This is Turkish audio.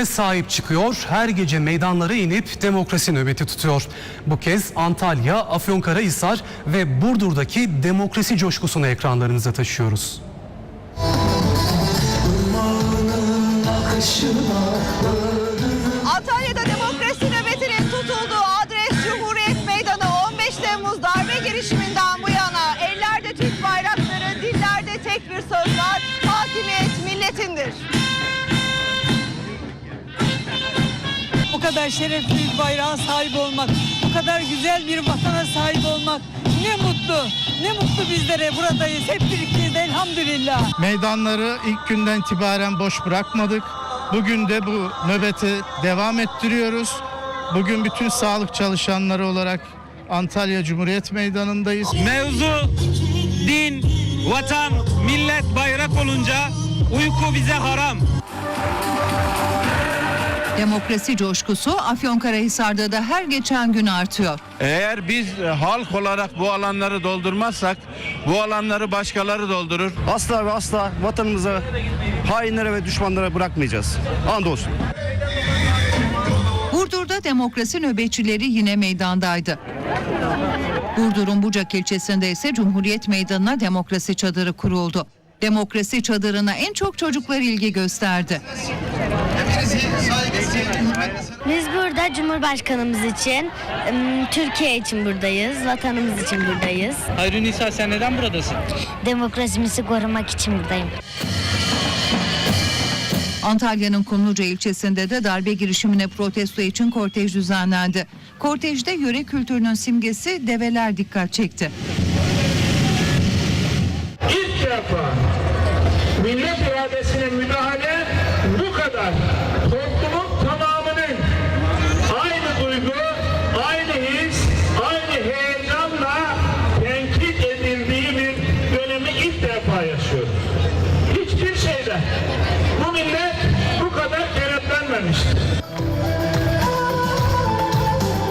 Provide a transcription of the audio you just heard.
ve sahip çıkıyor. Her gece meydanlara inip demokrasi nöbeti tutuyor. Bu kez Antalya, Afyonkarahisar ve Burdur'daki demokrasi coşkusunu ekranlarınıza taşıyoruz. Antalya'da demokrasi nöbetinin tutulduğu adres Cumhuriyet Meydanı 15 Temmuz darbe girişiminden bu yana ellerde Türk bayrakları, dillerde tek bir söz var. Hakimiyet milletindir. Bu kadar şerefli bir bayrağa sahip olmak, bu kadar güzel bir vatana sahip olmak ne mutlu, ne mutlu bizlere buradayız. Hep birlikteyiz elhamdülillah. Meydanları ilk günden itibaren boş bırakmadık. Bugün de bu nöbeti devam ettiriyoruz. Bugün bütün sağlık çalışanları olarak Antalya Cumhuriyet Meydanı'ndayız. Mevzu din, vatan, millet, bayrak olunca uyku bize haram. Demokrasi coşkusu Afyonkarahisar'da da her geçen gün artıyor. Eğer biz e, halk olarak bu alanları doldurmazsak bu alanları başkaları doldurur. Asla ve asla vatanımıza, hainlere ve düşmanlara bırakmayacağız. Andolsun. Burdur'da demokrasi nöbetçileri yine meydandaydı. Burdur'un Bucak ilçesinde ise Cumhuriyet Meydanı'na demokrasi çadırı kuruldu. Demokrasi çadırına en çok çocuklar ilgi gösterdi. Biz burada Cumhurbaşkanımız için, Türkiye için buradayız, vatanımız için buradayız. Hayri Nisa sen neden buradasın? Demokrasimizi korumak için buradayım. Antalya'nın Kumluca ilçesinde de darbe girişimine protesto için kortej düzenlendi. Kortejde yöre kültürünün simgesi develer dikkat çekti. Millet iradesine müdahale bu kadar toplumun tamamının aynı duygu, aynı his, aynı heyecanla tenkit edildiği bir dönemi ilk defa yaşıyoruz. Hiçbir şeyde